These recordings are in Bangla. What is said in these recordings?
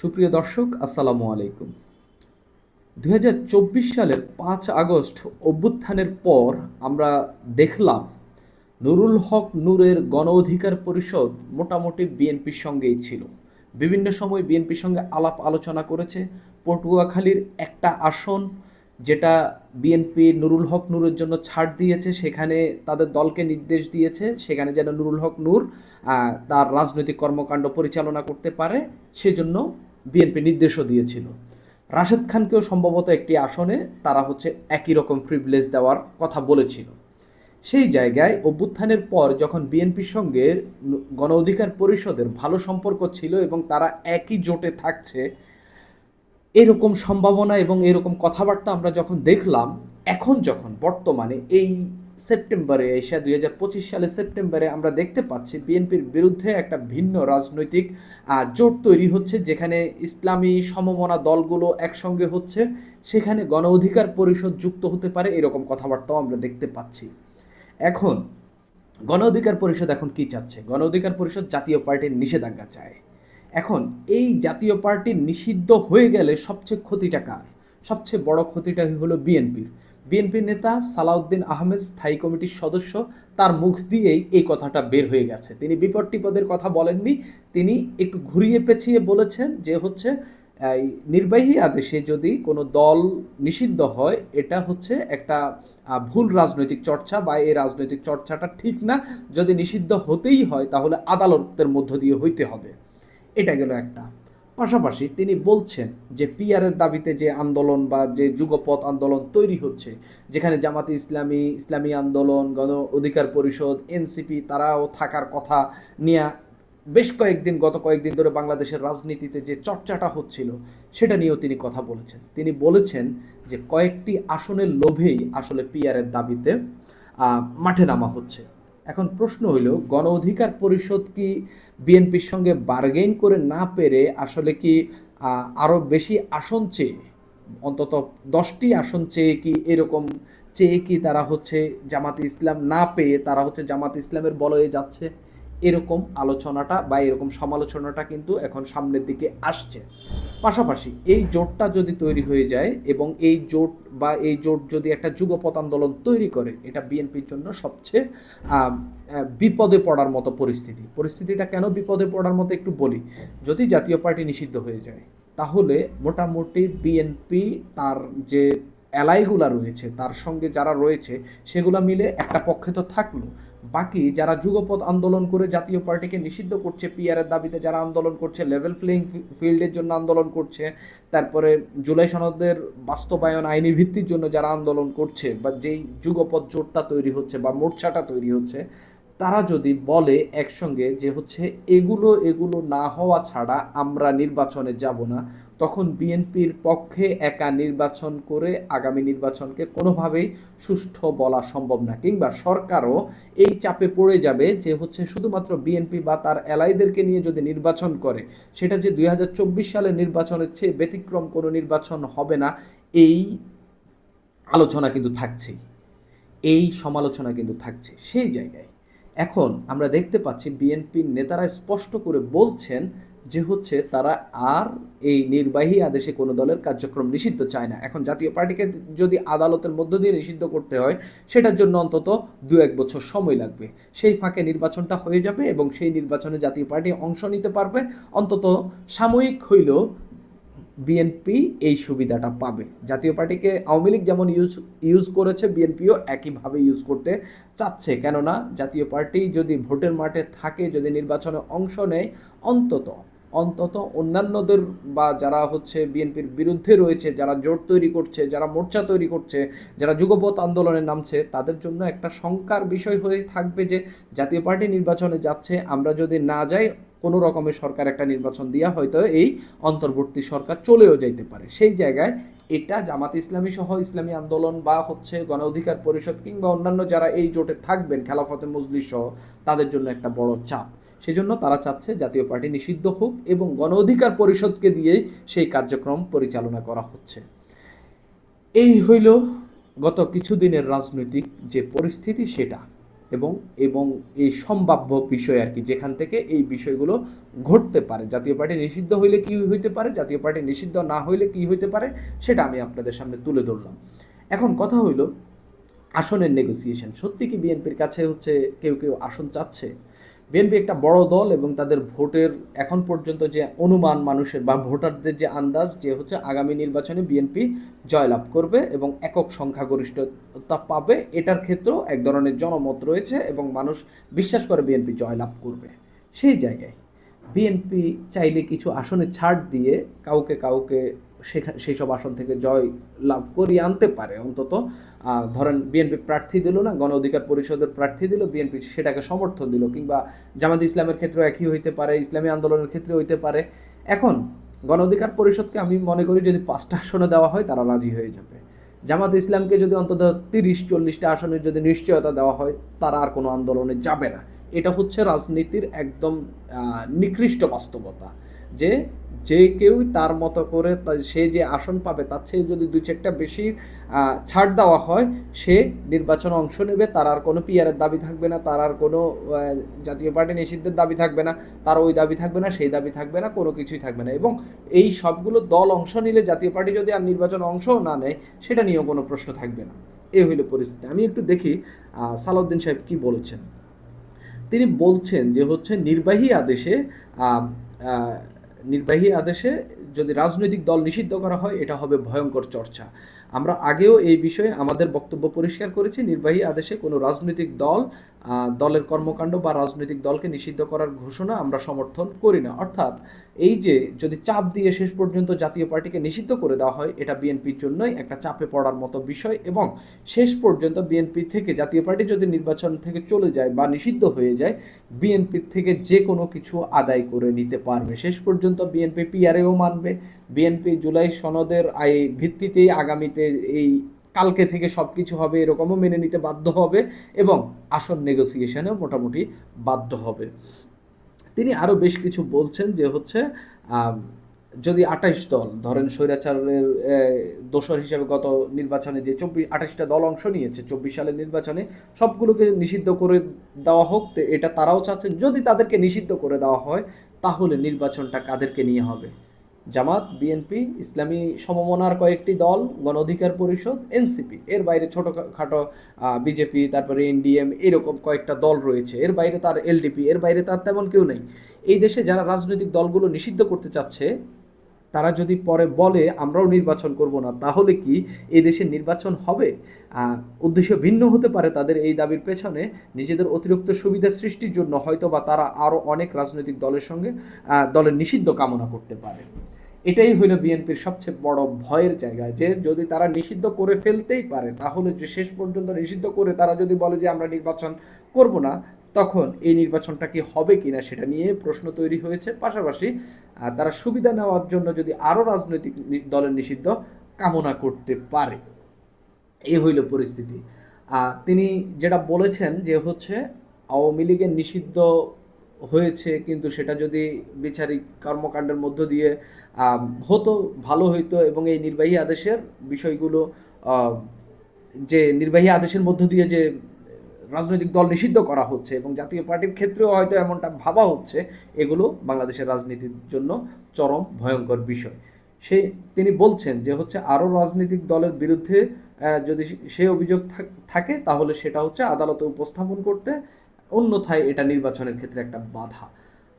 সুপ্রিয় দর্শক, আসসালামু আলাইকুম। দুই হাজার চব্বিশ সালের পাঁচ আগস্ট অভ্যুত্থানের পর আমরা দেখলাম নুরুল হক নূরের গণ অধিকার পরিষদ মোটামুটি বিএনপির সঙ্গেই ছিল। বিভিন্ন সময় বিএনপির সঙ্গে আলাপ আলোচনা করেছে। পটুয়াখালীর একটা আসন যেটা বিএনপি নুরুল হক নূরের জন্য ছাড় দিয়েছে, সেখানে তাদের দলকে নির্দেশ দিয়েছে, সেখানে যেন নুরুল হক নূর তার রাজনৈতিক কর্মকাণ্ড পরিচালনা করতে পারে, সেজন্য বিএনপি নির্দেশও দিয়েছিল। রাশেদ খানকেও সম্ভবত একটি আসনে তারা হচ্ছে একই রকম প্রিভিলেজ দেওয়ার কথা বলেছিল। সেই জায়গায় অভ্যুত্থানের পর যখন বিএনপির সঙ্গে গণ অধিকার পরিষদের ভালো সম্পর্ক ছিল এবং তারা একই জোটে থাকছে, এরকম সম্ভাবনা এবং এরকম কথাবার্তা আমরা যখন দেখলাম, এখন যখন বর্তমানে এই সেপ্টেম্বরে এসে দুই হাজার পঁচিশ সালে সেপ্টেম্বরে আমরা দেখতে পাচ্ছি বিএনপির বিরুদ্ধে একটা ভিন্ন রাজনৈতিক জোট তৈরি হচ্ছে, যেখানে ইসলামী সমমনা দলগুলো একসঙ্গে হচ্ছে। সেখানে গণ অধিকার পরিষদ যুক্ত হতে পারে, এরকম কথাবার্তাও আমরা দেখতে পাচ্ছি। এখন, গণ অধিকার পরিষদ এখন কি চাচ্ছে? গণ অধিকার পরিষদ জাতীয় পার্টির নিষেধাজ্ঞা চায়। এখন, এই জাতীয় পার্টি নিষিদ্ধ হয়ে গেলে সবচেয়ে ক্ষতিটা কার? সবচেয়ে বড় ক্ষতিটা হলো বিএনপির। বিএনপির নেতা সালাউদ্দিন আহমেদ স্থায়ী কমিটির সদস্য, তার মুখ দিয়েই এই কথাটা বের হয়ে গেছে। তিনি বিপদ টিপদের কথা বলেননি, তিনি একটু ঘুরিয়ে পেঁচিয়ে বলেছেন যে হচ্ছে নির্বাহী আদেশে যদি কোনো দল নিষিদ্ধ হয়, এটা হচ্ছে একটা ভুল রাজনৈতিক চর্চা বা এই রাজনৈতিক চর্চাটা ঠিক না। যদি নিষিদ্ধ হতেই হয়, তাহলে আদালতের মধ্য দিয়ে হইতে হবে। এটা গেল একটা। পাশাপাশি তিনি বলছেন যে পিআরের দাবিতে যে আন্দোলন বা যে যুগপথ আন্দোলন তৈরি হচ্ছে, যেখানে জামাতে ইসলামী ইসলামী আন্দোলন, গণ অধিকার পরিষদ এনসিপি তারাও থাকার কথা নিয়ে বেশ কয়েকদিন, গত কয়েকদিন ধরে বাংলাদেশের রাজনীতিতে যে চর্চাটা হচ্ছিল, সেটা নিয়েও তিনি কথা বলেছেন। তিনি বলেছেন যে কয়েকটি আসনের লোভেই আসলে পিআরের দাবিতে মাঠে নামা হচ্ছে। এখন প্রশ্ন হইল, গণ অধিকার পরিষদ কি বিএনপির সঙ্গে বার্গেইন করে না পেরে আসলে কি আরও আরও বেশি আসন চেয়ে, অন্তত দশটি আসন চেয়ে কি এরকম চেয়ে কি তারা হচ্ছে জামাত ইসলাম না পেয়ে তারা হচ্ছে জামাত ইসলামের বলয়ে যাচ্ছে? এরকম আলোচনাটা বা এরকম সমালোচনাটা কিন্তু এখন সামনের দিকে আসছে। পাশাপাশি এই জোটটা যদি তৈরি হয়ে যায় এবং এই জোট বা এই জোট যদি একটা যুগপথ আন্দোলন তৈরি করে, এটা বিএনপির জন্য সবচেয়ে বিপদে পড়ার মতো পরিস্থিতি। পরিস্থিতিটা কেন বিপদে পড়ার মতো একটু বলি। যদি জাতীয় পার্টি নিষিদ্ধ হয়ে যায়, তাহলে মোটামুটি বিএনপি তার যে অ্যালাইগুলা রয়েছে, তার সঙ্গে যারা রয়েছে, সেগুলা মিলে একটা পক্ষে তো থাকল। বাকি যারা যুগপথ আন্দোলন করে জাতীয় পার্টিকে নিষিদ্ধ করছে পিআরের দাবিতে যারা আন্দোলন করছে লেভেল প্লেইং ফিল্ডের জন্য আন্দোলন করছে, তারপরে জুলাই সনদের বাস্তবায়ন আইনি ভিত্তির জন্য যারা আন্দোলন করছে বা যেই যুগপথ জোটটা তৈরি হচ্ছে বা মোর্চাটা তৈরি হচ্ছে, তারা যদি বলে একসঙ্গে যে হচ্ছে এগুলো এগুলো না হওয়া ছাড়া আমরা নির্বাচনে যাব না তখন বিএনপির পক্ষে একা নির্বাচন করে আগামী নির্বাচনকে কোনোভাবেই সুষ্ঠু বলা সম্ভব না, কিংবা সরকারও এই চাপে পড়ে যাবে যে হচ্ছে শুধুমাত্র বিএনপি বা তার এলাইদেরকে নিয়ে যদি নির্বাচন করে, সেটা যে দুই সালের নির্বাচনের চেয়ে ব্যতিক্রম কোনো নির্বাচন হবে না, এই আলোচনা কিন্তু থাকছেই। এই সমালোচনা কিন্তু থাকছে সেই জায়গায়। এখন আমরা দেখতে পাচ্ছি বিএনপির নেতারা স্পষ্ট করে বলছেন যে হচ্ছে তারা আর এই নির্বাহী আদেশে কোনো দলের কার্যক্রম নিষিদ্ধ চায় না। এখন জাতীয় পার্টিকে যদি আদালতের মধ্য দিয়ে নিষিদ্ধ করতে হয়, সেটার জন্য অন্তত দু এক বছর সময় লাগবে। সেই ফাঁকে নির্বাচনটা হয়ে যাবে এবং সেই নির্বাচনে জাতীয় পার্টি অংশ নিতে পারবে। অন্তত সাময়িক হইলেও বিএনপি এই সুবিধাটা পাবে। জাতীয় পার্টিকে আওয়ামী লীগ যেমন ইউজ ইউজ করেছে, বিএনপিও একইভাবে ইউজ করতে চাচ্ছে। কেননা জাতীয় পার্টি যদি ভোটের মাঠে থাকে, যদি নির্বাচনে অংশ নেয়, অন্তত অন্তত অন্যান্যদের বা যারা হচ্ছে বিএনপির বিরুদ্ধে রয়েছে, যারা জোট তৈরি করছে, যারা মোর্চা তৈরি করছে, যারা যুগপথ আন্দোলনে নামছে, তাদের জন্য একটা শঙ্কার বিষয় হয়ে থাকবে যে জাতীয় পার্টি নির্বাচনে যাচ্ছে, আমরা যদি না যাই, কোনো রকমের সরকার একটা নির্বাচন দিয়া হয়তো এই অন্তর্বর্তী সরকার চলেও যাইতে পারে। সেই জায়গায় এটা জামাত ইসলামী সহ ইসলামী আন্দোলন বা হচ্ছে গণ অধিকার পরিষদ কিংবা অন্যান্য যারা এই জোটে থাকবেন, খেলাফতে মজলিস সহ, তাদের জন্য একটা বড় চাপ। সেজন্য তারা চাচ্ছে জাতীয় পার্টি নিষিদ্ধ হোক এবং গণ অধিকার পরিষদকে দিয়েই সেই কার্যক্রম পরিচালনা করা হচ্ছে। এই হইল গত কিছুদিনের রাজনৈতিক যে পরিস্থিতি সেটা এবং এবং এই সম্ভাব্য বিষয় আর কি, যেখান থেকে এই বিষয়গুলো ঘটতে পারে। জাতীয় পার্টি নিষিদ্ধ হইলে কি হইতে পারে, জাতীয় পার্টি নিষিদ্ধ না হইলে কি হইতে পারে, সেটা আমি আপনাদের সামনে তুলে ধরলাম। এখন কথা হইল আসনের নেগোসিয়েশন সত্যি কি বিএনপির কাছে হচ্ছে কেউ কেউ আসন চাচ্ছে? বিএনপি একটা বড় দল এবং তাদের ভোটের এখন পর্যন্ত যে অনুমান মানুষের বা ভোটারদের যে আন্দাজ, যে হচ্ছে আগামী নির্বাচনে বিএনপি জয়লাভ করবে এবং একক সংখ্যাগরিষ্ঠতা পাবে, এটার ক্ষেত্রেও এক ধরনের জনমত রয়েছে এবং মানুষ বিশ্বাস করে বিএনপি জয়লাভ করবে। সেই জায়গায় বিএনপি চাইলে কিছু আসনে ছাড় দিয়ে কাউকে কাউকে সেই সব আসন থেকে জয় লাভ করিয়ে আনতে পারে অন্তত। ধরেন বিএনপি প্রার্থী দিল না, গণ অধিকার পরিষদের প্রার্থী দিল, বিএনপি সেটাকে সমর্থন দিল, কিংবা জামাত ইসলামের ক্ষেত্রে একই হইতে পারে, ইসলামী আন্দোলনের ক্ষেত্রে হইতে পারে। এখন গণ অধিকার পরিষদকে আমি মনে করি যদি পাঁচটা আসনে দেওয়া হয় তারা রাজি হয়ে যাবে। জামাত ইসলামকে যদি অন্তত তিরিশ, চল্লিশটা আসনের যদি নিশ্চয়তা দেওয়া হয়, তারা আর কোনো আন্দোলনে যাবে না। এটা হচ্ছে রাজনীতির একদম নিকৃষ্ট বাস্তবতা। যে যে কেউ তার মতো করে সে যে আসন পাবে, তার চেয়ে যদি দুই চারটা বেশি ছাড় দেওয়া হয়, সে নির্বাচনে অংশ নেবে, তার আর কোনো পিয়ারের দাবি থাকবে না, তার আর কোনো জাতীয় পার্টি নিষিদ্ধের দাবি থাকবে না, তার ওই দাবি থাকবে না, সেই দাবি থাকবে না, কোনো কিছুই থাকবে না। এবং এই সবগুলো দল অংশ নিলে, জাতীয় পার্টি যদি আর নির্বাচন অংশও না নেয়, সেটা নিয়েও কোনো প্রশ্ন থাকবে না। এ হইল পরিস্থিতি। আমি একটু দেখি সালাউদ্দিন সাহেব কি বলেছেন? তিনি বলছেন যে হচ্ছে নির্বাহী আদেশে নির্বাহী আদেশে যদি রাজনৈতিক দল নিষিদ্ধ করা হয় এটা হবে ভয়ঙ্কর চর্চা। আমরা আগেও এই বিষয়ে আমাদের বক্তব্য পরিষ্কার করেছি, নির্বাহী আদেশে কোনো রাজনৈতিক দল দলের কর্মকাণ্ড বা রাজনৈতিক দলকে নিষিদ্ধ করার ঘোষণা আমরা সমর্থন করি না। অর্থাৎ এই যে যদি চাপ দিয়ে শেষ পর্যন্ত জাতীয় পার্টিকে নিষিদ্ধ করে দেওয়া হয়, এটা বিএনপির জন্যই একটা চাপে পড়ার মতো বিষয় এবং শেষ পর্যন্ত বিএনপি থেকে জাতীয় পার্টি যদি নির্বাচন থেকে চলে যায় বা নিষিদ্ধ হয়ে যায় বিএনপির থেকে যে কোনো কিছু আদায় করে নিতে পারবে। শেষ পর্যন্ত বিএনপি পিআরএও মানবে বিএনপি জুলাই সনদের এই ভিত্তিতেই আগামীতে এই কালকে থেকে সব কিছু হবে এরকমও মেনে নিতে বাধ্য হবে এবং আসন নেগোসিয়েশনেও মোটামুটি বাধ্য হবে। তিনি আরও বেশ কিছু বলছেন যে হচ্ছে যদি আঠাইশ দল ধরেন স্বৈরাচারের এ, দোসর হিসেবে গত নির্বাচনে যে চব্বিশ আঠাশটা দল অংশ নিয়েছে চব্বিশ সালের নির্বাচনে সবগুলোকে নিষিদ্ধ করে দেওয়া হোক এটা তারাও চাচ্ছেন। যদি তাদেরকে নিষিদ্ধ করে দেওয়া হয় তাহলে নির্বাচনটা কাদেরকে নিয়ে হবে? জামাত, বিএনপি, ইসলামী সমমনার কয়েকটি দল, গণ অধিকার পরিষদ, এনসিপি। এর বাইরে ছোটোখাটো বিজেপি, তারপরে এনডিএম, এরকম কয়েকটা দল রয়েছে। এর বাইরে তার এলডিপি, এর বাইরে তার তেমন কেউ নেই। এই দেশে যারা রাজনৈতিক দলগুলো নিষিদ্ধ করতে চাচ্ছে, তারা যদি পরে বলে, আমরাও নির্বাচন করব না, তাহলে কি এই দেশে নির্বাচন হবে? উদ্দেশ্য ভিন্ন হতে পারে তাদের এই দাবির পেছনে। নিজেদের অতিরিক্ত সুবিধা সৃষ্টির জন্য হয়তো বা তারা আরও অনেক রাজনৈতিক দলের সঙ্গে দলের নিষিদ্ধ কামনা করতে পারে। এটাই হইল বিএনপির সবচেয়ে বড় ভয়ের জায়গা, যে যদি তারা নিষিদ্ধ করে ফেলতেই পারে, তাহলে যে শেষ পর্যন্ত নিষিদ্ধ করে তারা যদি বলে যে আমরা নির্বাচন করব না, তখন এই নির্বাচনটা কি হবে কিনা সেটা নিয়ে প্রশ্ন তৈরি হয়েছে। পাশাপাশি তারা সুবিধা নেওয়ার জন্য যদি আরও রাজনৈতিক দলের নিষিদ্ধ কামনা করতে পারে। এই হইল পরিস্থিতি। তিনি যেটা বলেছেন যে হচ্ছে, আওয়ামী লীগের নিষিদ্ধ হয়েছে, কিন্তু সেটা যদি বিচারিক কর্মকাণ্ডের মধ্য দিয়ে হতো, ভালো হইতো এবং এই নির্বাহী আদেশের বিষয়গুলো যে নির্বাহী আদেশের মধ্য দিয়ে যে রাজনৈতিক দল নিষিদ্ধ করা হচ্ছে এবং জাতীয় পার্টির ক্ষেত্রেও হয়তো এমনটা ভাবা হচ্ছে, এগুলো বাংলাদেশের রাজনীতির জন্য চরম ভয়ঙ্কর বিষয়। সে, তিনি বলছেন যে হচ্ছে আরও রাজনৈতিক দলের বিরুদ্ধে যদি সে অভিযোগ থাকে তাহলে সেটা হচ্ছে আদালতে উপস্থাপন করতে অন্যথায় এটা নির্বাচনের ক্ষেত্রে একটা বাধা।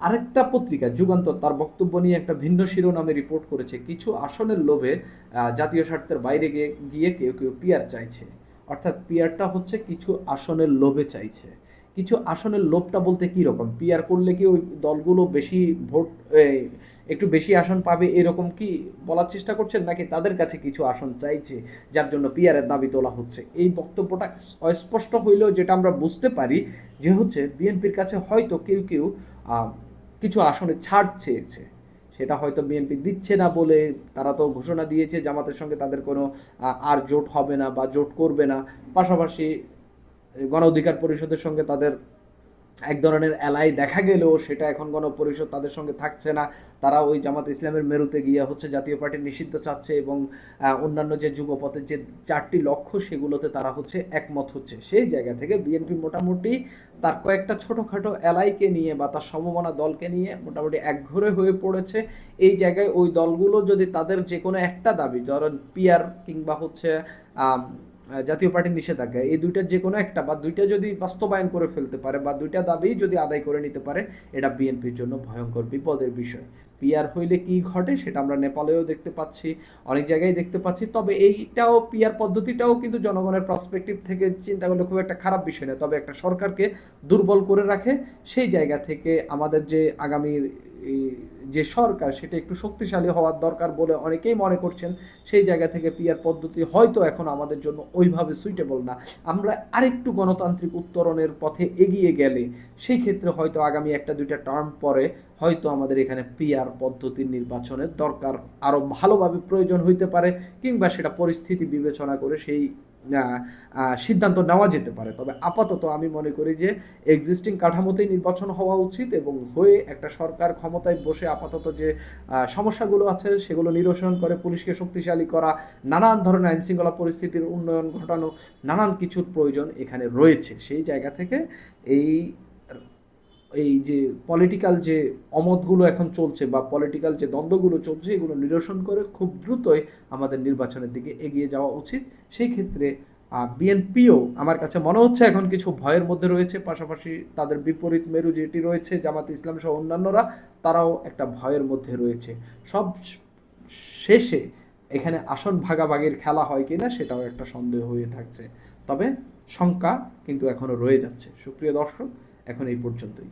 আরেকটা পত্রিকা, যুগান্তর, তার বক্তব্য নিয়ে একটা ভিন্ন শিরোনামে রিপোর্ট করেছে। কিছু আসনের লোভে জাতীয় স্বার্থের বাইরে গিয়ে গিয়ে কেউ কেউ পিয়ার চাইছে। অর্থাৎ পিয়ারটা হচ্ছে কিছু আসনের লোভে চাইছে। কিছু আসনের লোভটা বলতে কী রকম? পিয়ার করলে কি ওই দলগুলো বেশি ভোট একটু বেশি আসন পাবে এরকম কি বলার চেষ্টা করছেন? নাকি তাদের কাছে কিছু আসন চাইছে, যার জন্য পিয়ারের দাবি তোলা হচ্ছে? এই বক্তব্যটা অস্পষ্ট হইলেও যেটা আমরা বুঝতে পারি যে হচ্ছে বিএনপির কাছে হয়তো কেউ কেউ কিছু আসনে ছাড় চেয়েছে। সেটা হয়তো বিএনপি দিচ্ছে না বলে তারা তো ঘোষণা দিয়েছে জামাতের সঙ্গে তাদের কোনো আর জোট হবে না বা জোট করবে না। পাশাপাশি গণ অধিকার পরিষদের সঙ্গে তাদের এক ধরনের এলাই দেখা গেলেও সেটা এখন গণপরিষদ তাদের সঙ্গে থাকছে না। তারা ওই জামাত ইসলামের মেরুতে গিয়ে হচ্ছে জাতীয় পার্টি নিষিদ্ধ চাচ্ছে এবং অন্যান্য যে যুগপথের যে চারটি লক্ষ্য সেগুলোতে তারা হচ্ছে একমত হচ্ছে। সেই জায়গা থেকে বিএনপি মোটামুটি তার কয়েকটা ছোটোখাটো এলাইকে নিয়ে বা তার সমমনা দলকে নিয়ে মোটামুটি একঘরে হয়ে পড়েছে। এই জায়গায় ওই দলগুলো যদি তাদের যে কোনো একটা দাবি, ধরেন পিয়ার কিংবা হচ্ছে জাতীয় পার্টির নিষেধাজ্ঞা, এই দুইটা যে কোনো একটা বা দুইটা যদি বাস্তবায়ন করে ফেলতে পারে বা দুইটা দাবি যদি আদায় করে নিতে পারে, এটা বিএনপির জন্য ভয়ঙ্কর, বিপদের বিষয়। পিয়ার হইলে কি ঘটে সেটা আমরা নেপালেও দেখতে পাচ্ছি, অনেক জায়গায় দেখতে পাচ্ছি, তবে এইটাও পিয়ার পদ্ধতিটাও কিন্তু জনগণের পার্সপেক্টিভ থেকে চিন্তা করলে খুব একটা খারাপ বিষয় না তবে একটা সরকারকে দুর্বল করে রাখে, সেই জায়গা থেকে আমাদের যে আগামীর এই যে সরকার, সেটা একটু শক্তিশালী হওয়ার দরকার বলে অনেকেই মনে করছেন। সেই জায়গা থেকে পিয়ার পদ্ধতি হয়তো এখন আমাদের জন্য ওইভাবে সুইটেবল না। আমরা আরেকটু গণতান্ত্রিক উত্তরণের পথে এগিয়ে গেলে সেই ক্ষেত্রে হয়তো আগামী একটা, দুইটা টার্ম পরে হয়তো আমাদের এখানে পিয়ার পদ্ধতির নির্বাচনের দরকার আরও ভালোভাবে প্রয়োজন হইতে পারে কিংবা সেটা পরিস্থিতি বিবেচনা করে সেই সিদ্ধান্ত নেওয়া যেতে পারে। তবে আপাতত আমি মনে করি যে এক্সিস্টিং কাঠামোতেই নির্বাচন হওয়া উচিত এবং হয়ে একটা সরকার ক্ষমতায় বসে আপাতত যে সমস্যাগুলো আছে সেগুলো নিরসন করে পুলিশকে শক্তিশালী করা, নানান ধরনের আইনশৃঙ্খলা পরিস্থিতির উন্নয়ন ঘটানো, নানান কিছুর প্রয়োজন এখানে রয়েছে। সেই জায়গা থেকে এই এই যে পলিটিক্যাল যে অমতগুলো এখন চলছে বা পলিটিক্যাল যে দ্বন্দ্বগুলো চলছে, এগুলো নিরসন করে খুব দ্রুতই আমাদের নির্বাচনের দিকে এগিয়ে যাওয়া উচিত। সেই ক্ষেত্রে বিএনপিও আমার কাছে মনে হচ্ছে এখন কিছু ভয়ের মধ্যে রয়েছে। পাশাপাশি তাদের বিপরীত মেরু যেটি রয়েছে, জামাত ইসলাম সহ অন্যান্যরা, তারাও একটা ভয়ের মধ্যে রয়েছে। সব শেষে এখানে আসন ভাগাভাগির খেলা হয় কিনা সেটাও একটা সন্দেহ হয়ে থাকছে। তবে শঙ্কা কিন্তু এখনও রয়ে যাচ্ছে। সুপ্রিয় দর্শক, এখন এই পর্যন্তই।